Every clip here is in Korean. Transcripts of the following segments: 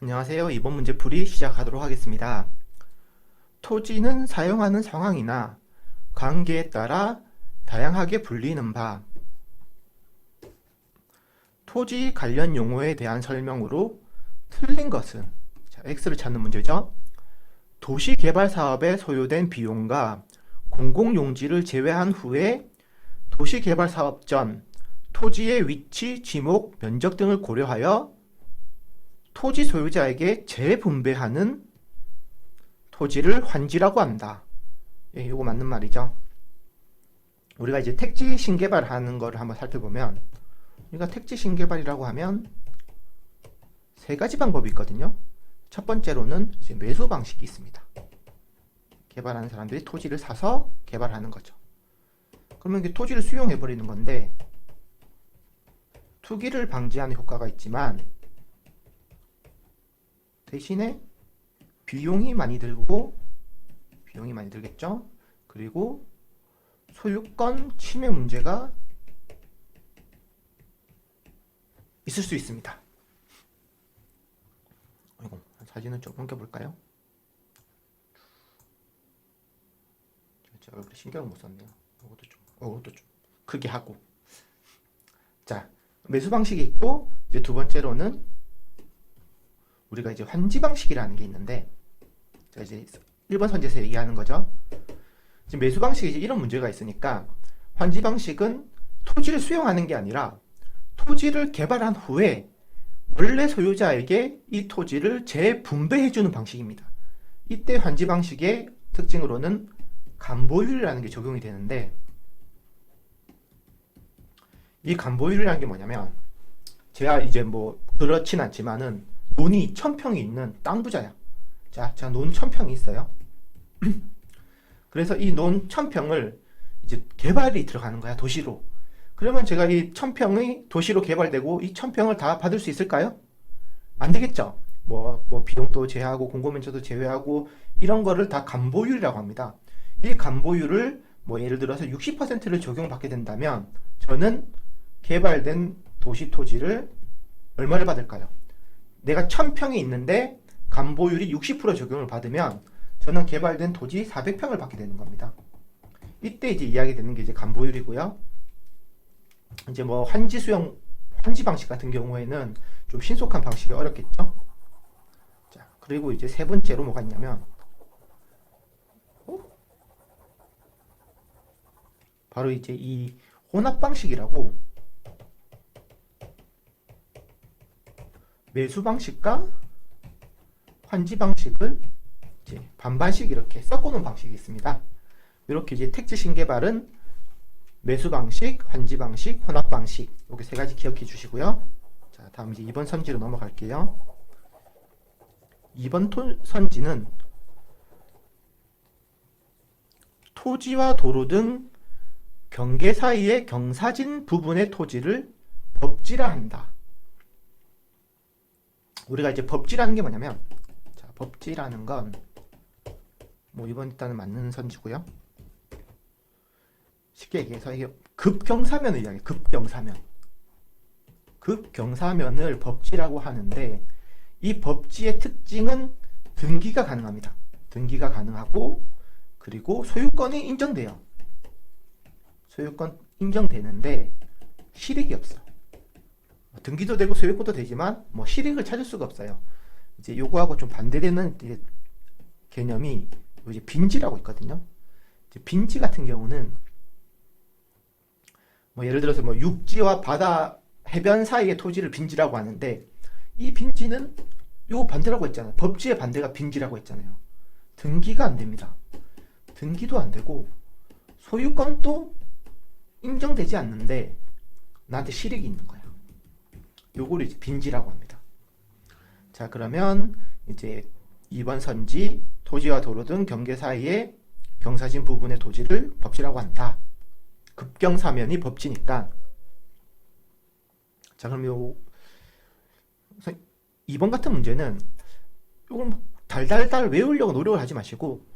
안녕하세요. 이번 문제풀이 시작하도록 하겠습니다. 토지는 사용하는 상황이나 관계에 따라 다양하게 불리는 바 토지 관련 용어에 대한 설명으로 틀린 것은 자, X를 찾는 문제죠. 도시 개발 사업에 소요된 비용과 공공용지를 제외한 후에 도시 개발 사업 전 토지의 위치, 지목, 면적 등을 고려하여 토지 소유자에게 재분배하는 토지를 환지라고 한다. 예, 이거 맞는 말이죠. 우리가 이제 택지 신개발하는 거를 한번 살펴보면 우리가 택지 신개발이라고 하면 세 가지 방법이 있거든요. 첫 번째로는 이제 매수 방식이 있습니다. 개발하는 사람들이 토지를 사서 개발하는 거죠. 그러면 이게 토지를 수용해 버리는 건데 투기를 방지하는 효과가 있지만 대신에 비용이 많이 들고 비용이 많이 들겠죠. 그리고 소유권 침해 문제가 있을 수 있습니다. 아이고, 사진을 좀 옮겨볼까요? 제 얼굴에 신경을 못 썼네요. 이것도 좀, 이것도 좀 크게 하고. 자, 매수 방식이 있고 이제 두 번째로는 우리가 이제 환지 방식이라는 게 있는데 자 이제 1번 선지에서 얘기하는 거죠. 지금 매수 방식에 이제 이런 문제가 있으니까 환지 방식은 토지를 수용하는 게 아니라 토지를 개발한 후에 원래 소유자에게 이 토지를 재분배해 주는 방식입니다. 이때 환지 방식의 특징으로는 간보율이라는 게 적용이 되는데 이 간보율이라는 게 뭐냐면 제가 이제 뭐 그렇진 않지만은 논이 천평이 있는 땅 부자야. 자, 제가 논 천평이 있어요. 그래서 이 논 천평을 이제 개발이 들어가는 거야 도시로. 그러면 제가 이 천평이 도시로 개발되고 이 천평을 다 받을 수 있을까요? 안 되겠죠. 뭐, 뭐 비용도 제외하고 공고면적도 제외하고 이런 거를 다 간보율이라고 합니다. 이 간보율을 뭐 예를 들어서 60%를 적용받게 된다면 저는 개발된 도시 토지를 얼마를 받을까요? 내가 1000평이 있는데 간보율이 60% 적용을 받으면 저는 개발된 토지 400평을 받게 되는 겁니다. 이때 이제 이야기 되는 게 이제 간보율이고요. 이제 뭐 환지 수용 환지 방식 같은 경우에는 좀 신속한 방식이 어렵겠죠. 자, 그리고 이제 세 번째로 뭐가 있냐면 어? 바로 이제 이 혼합 방식이라고 매수 방식과 환지 방식을 이제 반반씩 이렇게 섞어놓은 방식이 있습니다. 이렇게 이제 택지 신개발은 매수 방식, 환지 방식, 혼합 방식 이렇게 세 가지 기억해 주시고요. 자, 다음 이제 2번 선지로 넘어갈게요. 2번 토, 선지는 토지와 도로 등 경계 사이의 경사진 부분의 토지를 법지라 한다. 우리가 이제 법지라는 게 뭐냐면 자, 법지라는 건 뭐 이번 일단은 맞는 선지고요. 쉽게 얘기해서 이게 급경사면을 이야기해요. 급경사면. 급경사면을 법지라고 하는데 이 법지의 특징은 등기가 가능합니다. 등기가 가능하고 그리고 소유권이 인정돼요. 소유권 인정되는데 실익이 없어. 등기도 되고 소유권도 되지만 뭐 실익을 찾을 수가 없어요. 이제 요거하고 좀 반대되는 개념이 이제 빈지라고 있거든요. 이제 빈지 같은 경우는 뭐 예를 들어서 뭐 육지와 바다 해변 사이의 토지를 빈지라고 하는데 이 빈지는 요 반대라고 했잖아요. 법지의 반대가 빈지라고 했잖아요. 등기가 안 됩니다. 등기도 안 되고 소유권도 인정되지 않는데 나한테 실익이 있는 거야. 요거를 이제 빈지라고 합니다. 자, 그러면 이제 2번 선지 토지와 도로 등 경계 사이에 경사진 부분의 토지를 법지라고 한다. 급경사면이 법지니까. 자, 그럼 요 2번 같은 문제는 요걸 달달달 외우려고 노력을 하지 마시고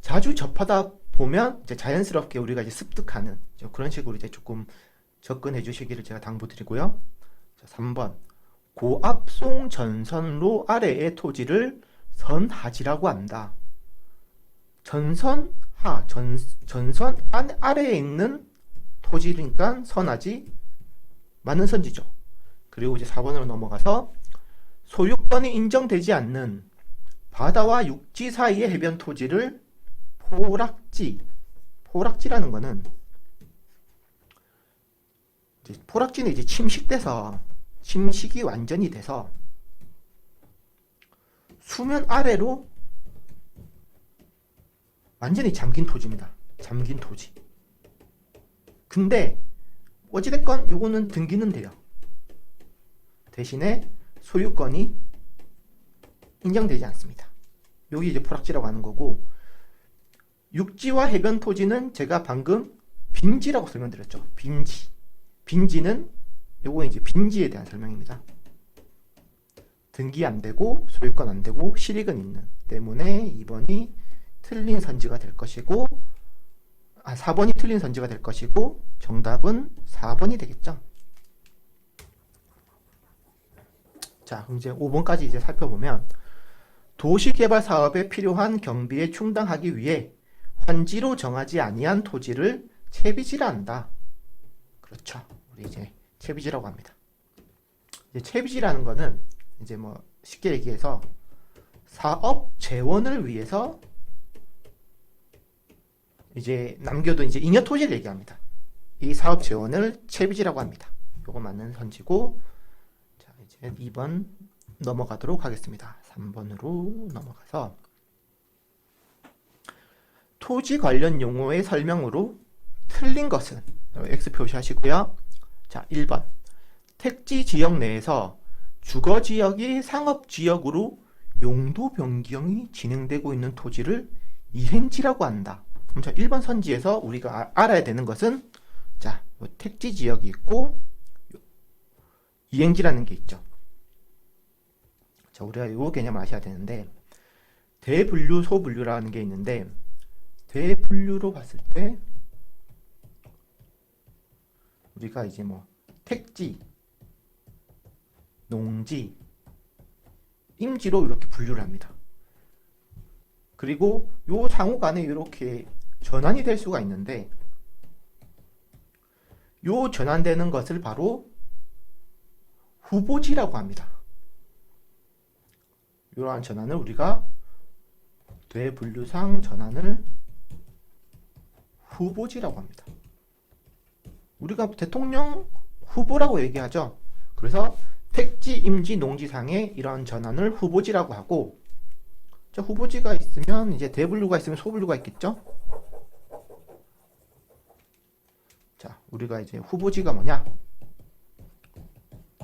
자주 접하다 보면 이제 자연스럽게 우리가 이제 습득하는 그런 식으로 이제 조금 접근해 주시기를 제가 당부드리고요. 자, 3번 고압송 전선로 아래의 토지를 선하지라고 한다. 전선 하, 전, 전선 안, 아래에 있는 토지니까 선하지 맞는 선지죠. 그리고 이제 4번으로 넘어가서 소유권이 인정되지 않는 바다와 육지 사이의 해변 토지를 포락지, 포락지라는 거는 포락지는 이제 침식돼서 침식이 완전히 돼서 수면 아래로 완전히 잠긴 토지입니다. 잠긴 토지. 근데 어찌됐건 요거는 등기는 돼요. 대신에 소유권이 인정되지 않습니다. 여기 이제 포락지라고 하는 거고 육지와 해변 토지는 제가 방금 빈지라고 설명드렸죠. 빈지. 빈지는 요거 이제 빈지에 대한 설명입니다. 등기 안 되고 소유권 안 되고 실익은 있는 때문에 2번이 틀린 선지가 될 것이고 아 4번이 틀린 선지가 될 것이고 정답은 4번이 되겠죠. 자, 그럼 이제 5번까지 이제 살펴보면 도시개발 사업에 필요한 경비에 충당하기 위해 환지로 정하지 아니한 토지를 채비지라 한다. 그렇죠. 우리 이제 채비지라고 합니다. 이제 채비지라는 거는 이제 뭐 쉽게 얘기해서 사업 재원을 위해서 이제 남겨둔 이제 잉여 토지를 얘기합니다. 이 사업 재원을 채비지라고 합니다. 요거 맞는 선지고 자 이제 2번 넘어가도록 하겠습니다. 3번으로 넘어가서 토지 관련 용어의 설명으로 틀린 것은 X 표시하시고요. 자, 1번. 택지 지역 내에서 주거 지역이 상업 지역으로 용도 변경이 진행되고 있는 토지를 이행지라고 한다. 그럼 자, 1번 선지에서 우리가 아- 알아야 되는 것은 자, 요 택지 지역이 있고 요 이행지라는 게 있죠. 자, 우리가 요 개념을 아셔야 되는데 대분류, 소분류라는 게 있는데 대분류로 봤을 때 우리가 이제 뭐 택지, 농지, 임지로 이렇게 분류를 합니다. 그리고 요 상호 간에 이렇게 전환이 될 수가 있는데 요 전환되는 것을 바로 후보지라고 합니다. 이러한 전환을 우리가 되분류상 전환을 후보지라고 합니다. 우리가 대통령 후보라고 얘기하죠. 그래서 택지, 임지, 농지상의 이런 전환을 후보지라고 하고 자, 후보지가 있으면 이제 대분류가 있으면 소분류가 있겠죠. 자, 우리가 이제 후보지가 뭐냐?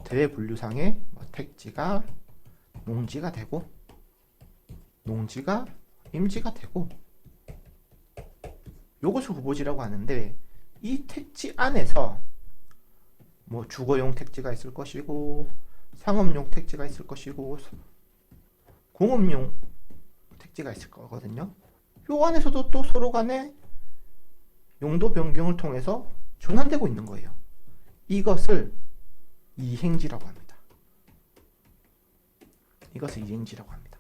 대분류상의 뭐 택지가 농지가 되고 농지가 임지가 되고 요것을 후보지라고 하는데 이 택지 안에서 뭐 주거용 택지가 있을 것이고 상업용 택지가 있을 것이고 공업용 택지가 있을 거거든요. 요 안에서도 또 서로 간에 용도 변경을 통해서 전환되고 있는 거예요. 이것을 이행지라고 합니다. 이것을 이행지라고 합니다.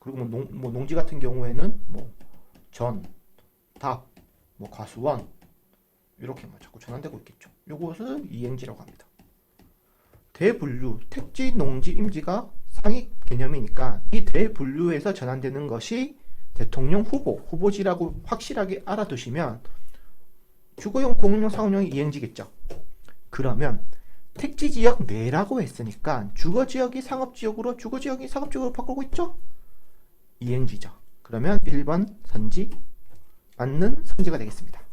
그리고 뭐, 농, 뭐 농지 같은 경우에는 뭐 전, 답, 뭐 과수원 이렇게 뭐 자꾸 전환되고 있겠죠. 요것을 이행지라고 합니다. 대분류, 택지, 농지, 임지가 상위 개념이니까 이 대분류에서 전환되는 것이 대통령 후보, 후보지라고 확실하게 알아두시면 주거용, 공용용, 상업용이 이행지겠죠. 그러면 택지 지역 내라고 했으니까 주거 지역이 상업 지역으로, 주거 지역이 상업 지역으로 바꾸고 있죠. 이행지죠. 그러면 1번 선지 맞는 선지가 되겠습니다.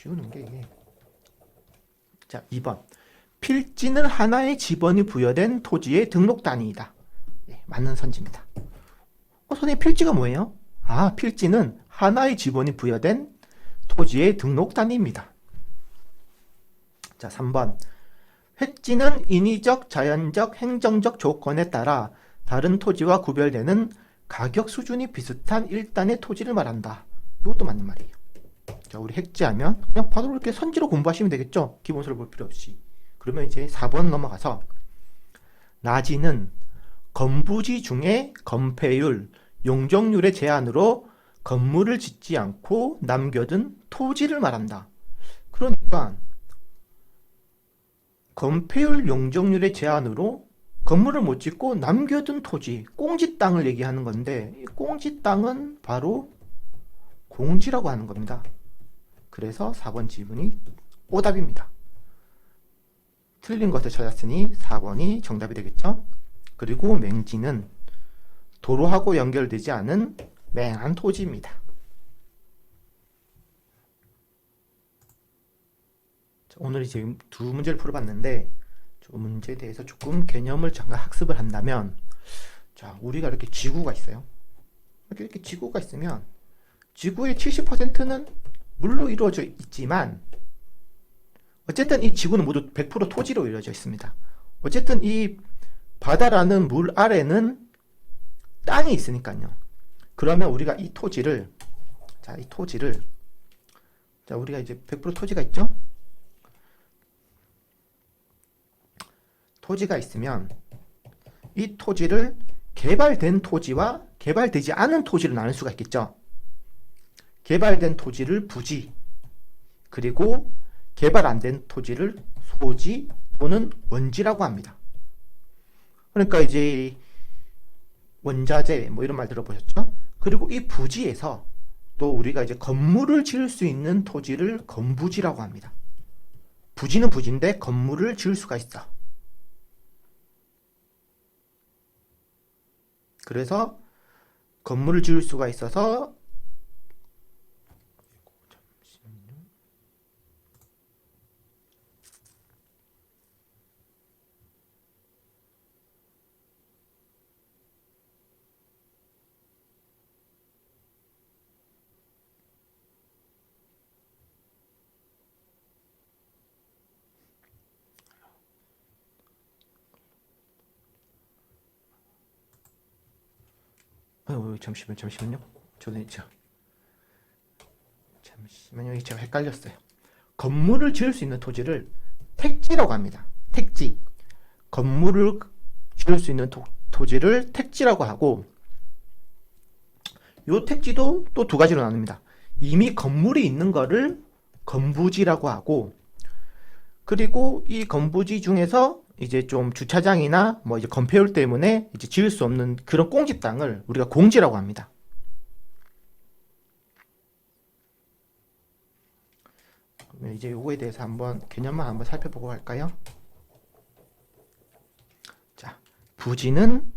지우는 게 이게. 자, 2번. 필지는 하나의 지번이 부여된 토지의 등록 단위이다. 예, 맞는 선지입니다. 어, 선생님, 필지가 뭐예요? 아, 필지는 하나의 지번이 부여된 토지의 등록 단위입니다. 자, 3번. 획지는 인위적, 자연적, 행정적 조건에 따라 다른 토지와 구별되는 가격 수준이 비슷한 일단의 토지를 말한다. 이것도 맞는 말이에요. 자, 우리 핵지하면 그냥 바로 이렇게 선지로 공부하시면 되겠죠? 기본서를 볼 필요 없이. 그러면 이제 4번 넘어가서 나지는 건부지 중에 건폐율, 용적률의 제한으로 건물을 짓지 않고 남겨둔 토지를 말한다. 그러니까 건폐율 용적률의 제한으로 건물을 못 짓고 남겨둔 토지, 꽁지 땅을 얘기하는 건데 이 꽁지 땅은 바로 공지라고 하는 겁니다. 그래서 4번 지문이 오답입니다. 틀린 것을 찾았으니 4번이 정답이 되겠죠? 그리고 맹지는 도로하고 연결되지 않은 맹한 토지입니다. 자, 오늘 이제 두 문제를 풀어봤는데 저 문제에 대해서 조금 개념을 잠깐 학습을 한다면 자 우리가 이렇게 지구가 있어요. 이렇게 지구가 있으면 지구의 70%는 물로 이루어져 있지만 어쨌든 이 지구는 모두 100% 토지로 이루어져 있습니다. 어쨌든 이 바다라는 물 아래는 땅이 있으니까요. 그러면 우리가 이 토지를 자, 이 토지를 자, 우리가 이제 100% 토지가 있죠? 토지가 있으면 이 토지를 개발된 토지와 개발되지 않은 토지를 나눌 수가 있겠죠. 개발된 토지를 부지, 그리고 개발 안 된 토지를 소지 또는 원지라고 합니다. 그러니까 이제 원자재 뭐 이런 말 들어보셨죠? 그리고 이 부지에서 또 우리가 이제 건물을 지을 수 있는 토지를 건부지라고 합니다. 부지는 부지인데 건물을 지을 수가 있어. 그래서 건물을 지을 수가 있어서 어, 잠시만 잠시만요. 저는 저 잠시만요. 이게 제가 헷갈렸어요. 건물을 지을 수 있는 토지를 택지라고 합니다. 택지. 건물을 지을 수 있는 토, 토지를 택지라고 하고 요 택지도 또 두 가지로 나눕니다. 이미 건물이 있는 거를 건부지라고 하고 그리고 이 건부지 중에서 이제 좀 주차장이나 뭐 이제 건폐율 때문에 이제 지을 수 없는 그런 꽁지 땅을 우리가 공지라고 합니다. 이제 요거에 대해서 한번 개념만 한번 살펴보고 갈까요? 자, 부지는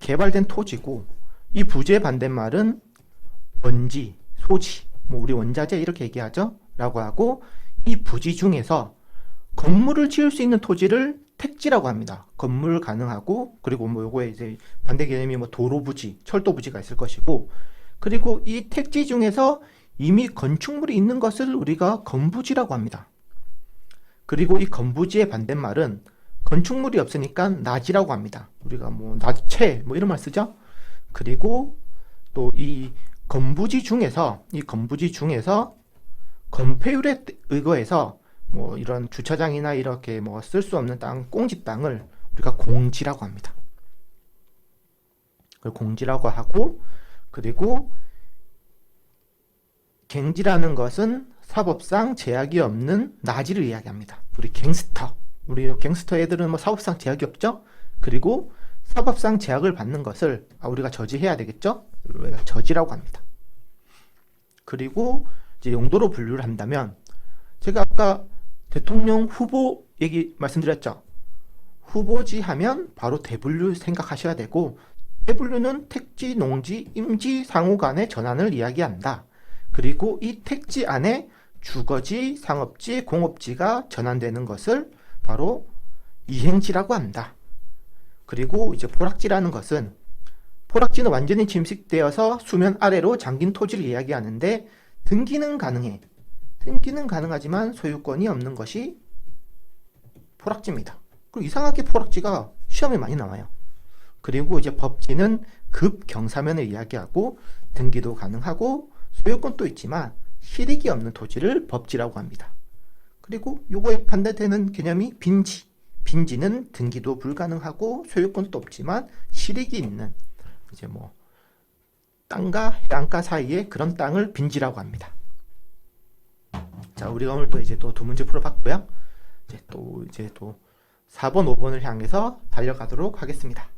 개발된 토지고 이 부지의 반대말은 원지, 소지, 뭐 우리 원자재 이렇게 얘기하죠? 라고 하고 이 부지 중에서 건물을 지을 수 있는 토지를 택지라고 합니다. 건물 가능하고 그리고 뭐 요거에 이제 반대 개념이 뭐 도로 부지, 철도 부지가 있을 것이고 그리고 이 택지 중에서 이미 건축물이 있는 것을 우리가 건부지라고 합니다. 그리고 이 건부지의 반대말은 건축물이 없으니까 낮이라고 합니다. 우리가 뭐 낮채 뭐 이런 말 쓰죠. 그리고 또 이 건부지 중에서 이 건부지 중에서 건폐율에 의거해서 뭐 이런 주차장이나 이렇게 뭐 쓸 수 없는 땅, 꽁지 땅을 우리가 공지라고 합니다. 그걸 공지라고 하고 그리고 갱지라는 것은 사법상 제약이 없는 나지를 이야기합니다. 우리 갱스터, 우리 갱스터 애들은 뭐 사법상 제약이 없죠? 그리고 사법상 제약을 받는 것을 아, 우리가 저지해야 되겠죠? 우리가 저지라고 합니다. 그리고 이제 용도로 분류를 한다면 제가 아까 대통령 후보 얘기 말씀드렸죠. 후보지 하면 바로 대분류 생각하셔야 되고 대분류는 택지, 농지, 임지 상호 간의 전환을 이야기한다. 그리고 이 택지 안에 주거지, 상업지, 공업지가 전환되는 것을 바로 이행지라고 한다. 그리고 이제 포락지라는 것은 포락지는 완전히 침식되어서 수면 아래로 잠긴 토지를 이야기하는데 등기는 가능해. 등기는 가능하지만 소유권이 없는 것이 포락지입니다. 그리고 이상하게 포락지가 시험에 많이 나와요. 그리고 이제 법지는 급경사면을 이야기하고 등기도 가능하고 소유권도 있지만 실익이 없는 토지를 법지라고 합니다. 그리고 요거에 반대되는 개념이 빈지. 빈지는 등기도 불가능하고 소유권도 없지만 실익이 있는 이제 뭐 땅과 해안가 사이에 그런 땅을 빈지라고 합니다. 자, 우리가 오늘 또 이제 또 두 문제 풀어봤고요. 이제 또 이제 또 4번, 5번을 향해서 달려가도록 하겠습니다.